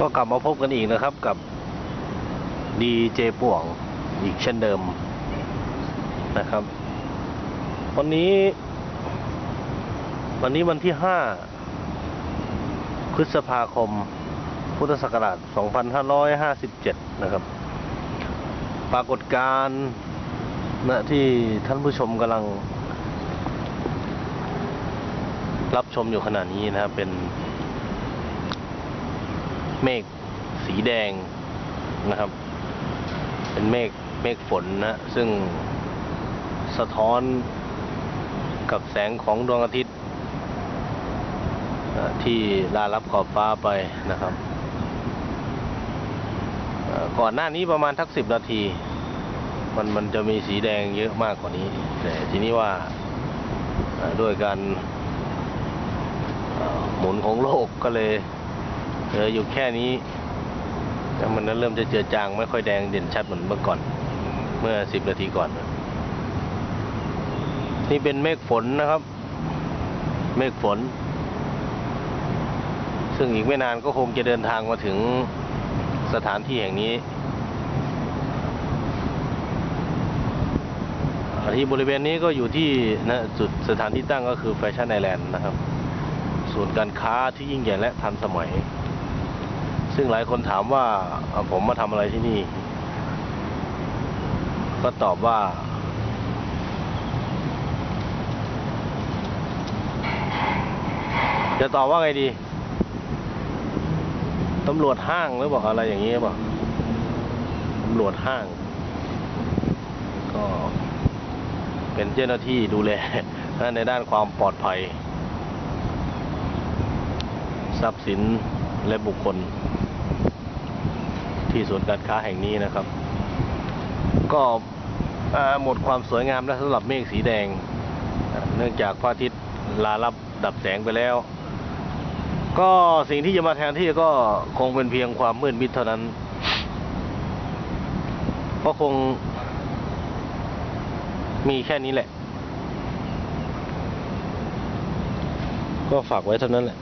ก็กลับมาพบกันอีกนะครับกับดีเจป่วงอีกเช่นเดิมนะครับ วันนี้ วันนี้วันที่ห้าพฤษภาคม พุทธศักราช 2557 นะครับ ปรากฏการณ์ณที่ท่านผู้ชมกำลัง รับชมอยู่ขณะนี้นะครับเป็น เมฆสีแดงนะครับ เป็นเมฆเมฆฝนนะซึ่งสะท้อนกับแสงของดวงอาทิตย์เอ่อที่ลารับขอบฟ้าไปนะครับ ก่อนหน้านี้ประมาณทักสิบนาที มันมันจะมีสีแดงเยอะมากกว่านี้ แต่ทีนี้ว่าด้วยการหมุนของโลกก็เลย เหลืออยู่แค่นี้แต่มันเริ่มจะเจือจางไม่ค่อยแดงเด่นชัดเหมือนเมื่อก่อน เมื่อสิบนาทีก่อน นี่เป็นเมฆฝนนะครับ เมฆฝน ซึ่งอีกไม่นานก็คงจะเดินทางมาถึงสถานที่แห่งนี้ที่บริเวณนี้ก็อยู่ที่นะจุดสถานที่ตั้งก็คือแฟชั่นไอแลนด์นะครับศูนการค้าที่ยิ่งใหญ่และทันสมัย ซึ่งหลายคนถามว่าผมมาทำอะไรที่นี่ ก็ตอบว่า จะตอบว่าไงดีตำรวจห้างหรือบอกอะไรอย่างนี้บอกตำรวจห้าง ก็เป็นเจ้าหน้าที่ดูแลในด้านความปลอดภัย ทรัพย์สิน และบุคคล ที่ศูนย์การค้าแห่งนี้นะครับ ก็หมดความสวยงามแล้วสำหรับเมฆสีแดงเอ่อเนื่องจากพระอาทิตย์ลารับดับแสงไปแล้ว ก็สิ่งที่จะมาแทนที่ก็คงเป็นเพียงความมืดมิดเท่านั้นก็คงมีแค่นี้แหละ ก็ฝากไว้เท่านั้นแหละ